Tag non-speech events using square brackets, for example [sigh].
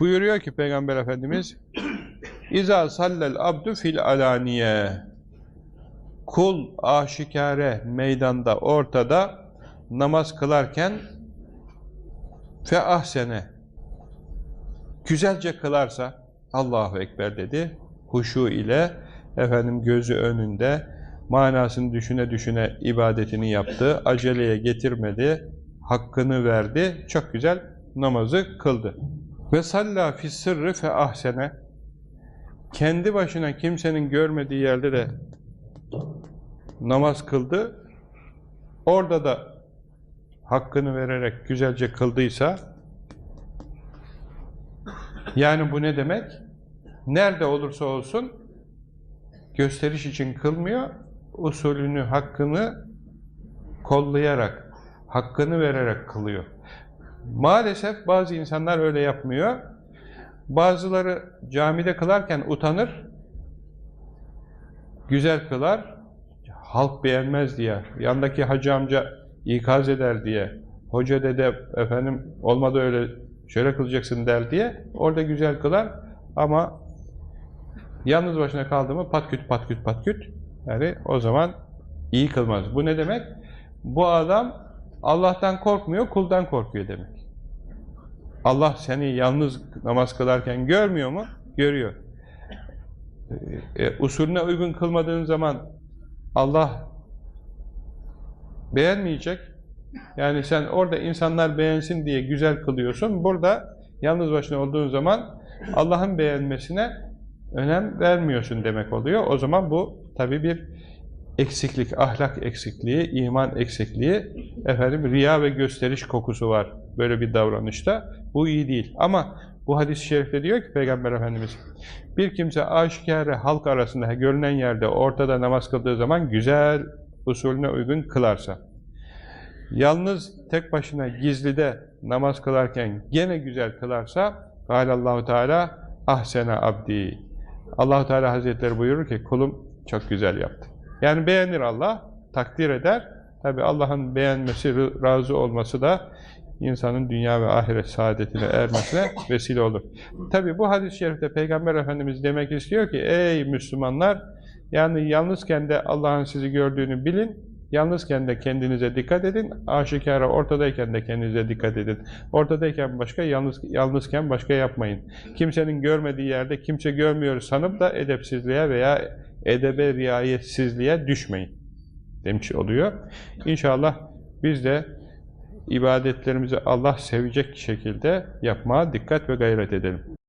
Buyuruyor ki Peygamber Efendimiz İza sallel abdu fil alaniye. Kul aşikare meydanda ortada namaz kılarken fe ahsene. Güzelce kılarsa Allahu Ekber dedi. Huşu ile efendim gözü önünde manasını düşüne düşüne ibadetini yaptı aceleye getirmedi hakkını verdi çok güzel namazı kıldı ve salla fi sırrı fe ahsene kendi başına kimsenin görmediği yerde de namaz kıldı orada da hakkını vererek güzelce kıldıysa yani bu ne demek? Nerede olursa olsun gösteriş için kılmıyor, usulünü, hakkını kollayarak, hakkını vererek kılıyor. Maalesef bazı insanlar öyle yapmıyor. Bazıları camide kılarken utanır, güzel kılar, halk beğenmez diye, yandaki hacı amca ikaz eder diye, hoca dede efendim olmadı öyle şöyle kılacaksın der diye orada güzel kılar ama yalnız başına kaldı mı patküt patküt patküt yani o zaman iyi kılmaz. Bu ne demek? Bu adam Allah'tan korkmuyor, kuldan korkuyor demek. Allah seni yalnız namaz kılarken görmüyor mu? Görüyor. E, e, usulüne uygun kılmadığın zaman Allah beğenmeyecek. Yani sen orada insanlar beğensin diye güzel kılıyorsun. Burada yalnız başına olduğun zaman Allah'ın beğenmesine önem vermiyorsun demek oluyor. O zaman bu tabi bir eksiklik, ahlak eksikliği, iman eksikliği, efendim riya ve gösteriş kokusu var böyle bir davranışta. Bu iyi değil. Ama bu hadis-i şerifte diyor ki Peygamber Efendimiz, bir kimse aşikare halk arasında görünen yerde ortada namaz kıldığı zaman güzel usulüne uygun kılarsa, yalnız tek başına gizlide namaz kılarken gene güzel kılarsa, Allahu Teala ahsene abdi. Allahu Teala Hazretleri buyurur ki kulum çok güzel yaptı. Yani beğenir Allah, takdir eder. Tabi Allah'ın beğenmesi, razı olması da insanın dünya ve ahiret saadetine ermesine [laughs] vesile olur. Tabi bu hadis-i şerifte Peygamber Efendimiz demek istiyor ki ey Müslümanlar yani yalnızken de Allah'ın sizi gördüğünü bilin, yalnızken de kendinize dikkat edin, aşikara ortadayken de kendinize dikkat edin. Ortadayken başka, yalnız, yalnızken başka yapmayın. Kimsenin görmediği yerde kimse görmüyor sanıp da edepsizliğe veya edebe riayetsizliğe düşmeyin demiş oluyor. İnşallah biz de ibadetlerimizi Allah sevecek şekilde yapmaya dikkat ve gayret edelim.